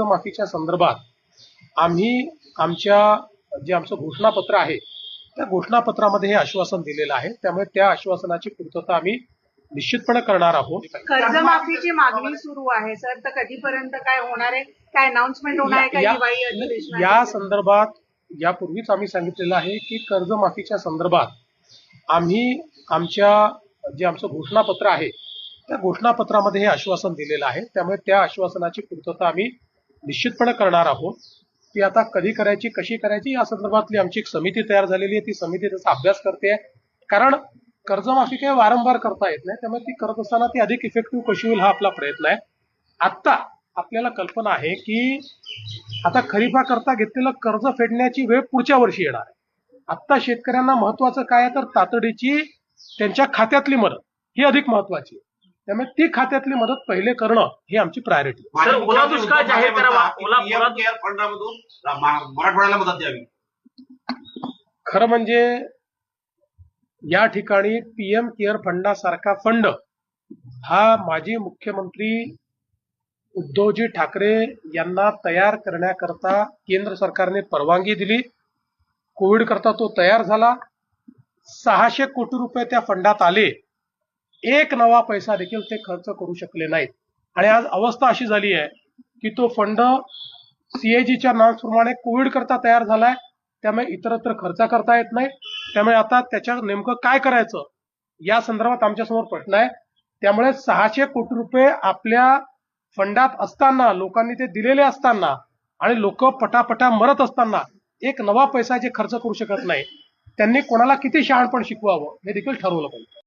कर्जमाफीच्या संदर्भात आम्ही आमच्या जे आमचं घोषणापत्र आहे त्या घोषणापत्रामध्ये हे आश्वासन दिलेलं आहे. त्यामुळे त्या आश्वासनाची पूर्तता आम्ही निश्चितपणे करणार आहोत. कर्जमाफीची मागणी सुरू आहे सर. तर कधीपर्यंत काय होणार आहे? काय अनाउन्समेंट होणार आहे? या संदर्भात यापूर्वीच आम्ही सांगितलेलं आहे की कर्जमाफीच्या संदर्भात आम्ही आमच्या जे आमचं घोषणापत्र आहे त्या घोषणापत्रामध्ये हे आश्वासन दिलेलं आहे. त्यामुळे त्या आश्वासनाची पूर्तता आम्ही निश्चितपणे करणार आहोत. ती आता कधी करायची कशी करायची या संदर्भातली आमची एक समिती तयार झालेली आहे. ती समिती त्याचा अभ्यास करते कारण कर्जमाफी काही वारंवार करता येत नाही. त्यामुळे ती करत असताना ती अधिक इफेक्टिव्ह कशी होईल हा आपला प्रयत्न आहे. आत्ता आपल्याला कल्पना आहे की आता खरीपाकरता घेतलेलं कर्ज फेडण्याची वेळ पुढच्या वर्षी येणार आहे. आत्ता शेतकऱ्यांना महत्वाचं काय आहे? तर तातडीची त्यांच्या खात्यातली मदत. ही अधिक महत्वाची आहे. त्यामुळे ती खात्यातली मदत पहिले करणं ही आमची प्रायोरिटी सर, ओला दुष्काळ जाहीर करावा. ओला- केअर फंडामधून मा- मराठवाड्याला मदत द्यावी. खरं म्हणजे या ठिकाणी पीएम केअर फंडासारखा फंड हा माजी मुख्यमंत्री उद्धवजी ठाकरे यांना तयार करण्याकरता केंद्र सरकारने परवानगी दिली. कोविड करता तो तयार झाला. सहाशे कोटी रुपये त्या फंडात आले. एक नवा पैसा देखील ते खर्च करू शकले नाहीत. आणि आज अवस्था अशी झाली आहे की तो फंड सीएजीच्या प्रमाणे कोविड करता तयार झालाय. त्यामुळे इतरत्र खर्च करता येत नाही त्यामुळे आता त्याच्या नेमकं काय करायचं या संदर्भात आमच्यासमोर प्रश्न आहे. त्यामुळे सहाशे कोटी रुपये आपल्या फंडात असताना लोकांनी ते दिलेले असताना आणि लोक पटापटा मरत असताना एक नवा पैसा जे खर्च करू शकत नाही त्यांनी कोणाला किती शहाणपण शिकवावं हे देखील ठरवलं पाहिजे.